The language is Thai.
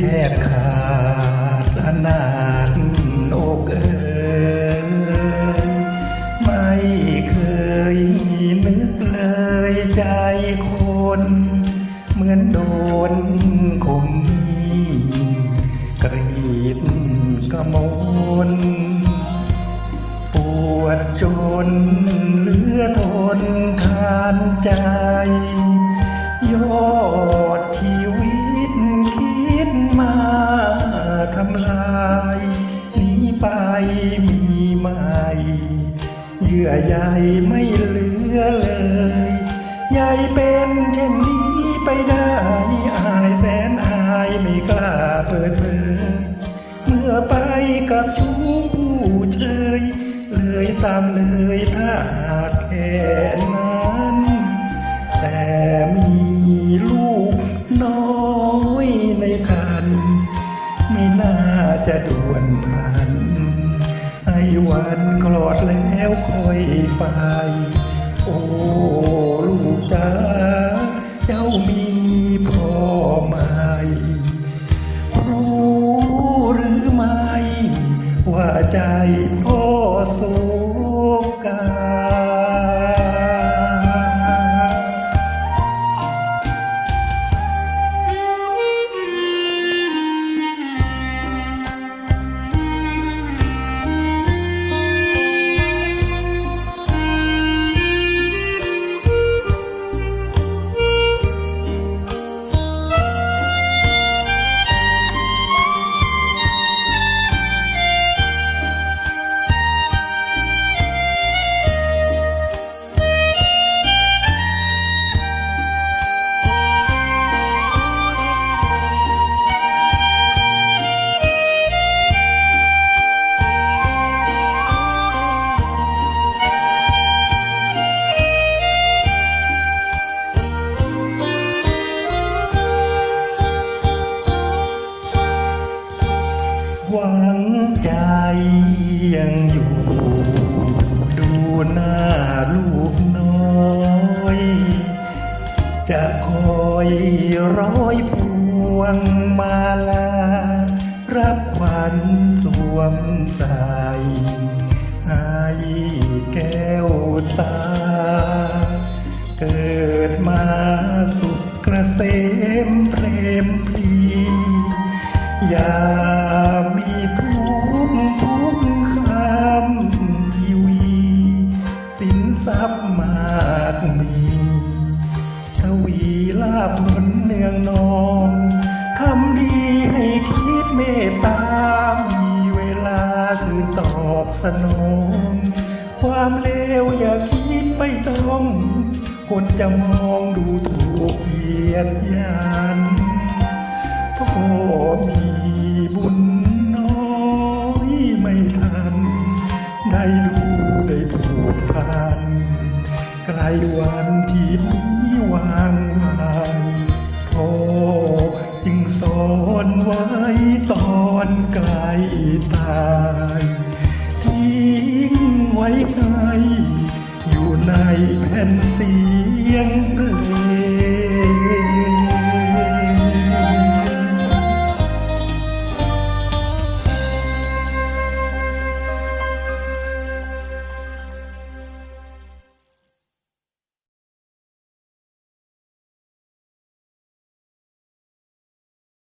แทบขาดอนาถอกเอ่ยไม่เคยนึกเลยใจคน เหมือนโดนคมมีกรีดกระมน ยื่อใยไม่เหลือเลยยายเป็นเช่นนี้ไปได้อายแสนอายไม่กล้าเปิดเผยเมื่อไปกับชู้ผู้เชยเลยตามเลยถ้าหากแค่นั้น แต่มีลูกน้อยในคันไม่น่าจะด่วนพัน วันคลอดแล้วค่อยไป โอ้ลูกจ้าเจ้ามีพ่อไหมรู้หรือไม่ ว่าใจพ่อโศกา อยร้อยพวงมาลา รับขวัญสวมใส่ให้แก้วตา เกิดมาสุขเกษมเพรมพีอย่ามีทุกข์ทุกคำทีวี สินทรัพย์ ลาภผลเนืองนองทำดีให้คิดเมตตา มีเวลาคือตอบสนอง ความเลวอย่าคิดไม่ต้อง คนจะมองดูถูกเหยียดยันพ่อมีบุญน้อยไม่ทัน ได้ดูได้ผูกพันใกล้วัน ว้ให้อยู่ในแผ่นเสียงเพลง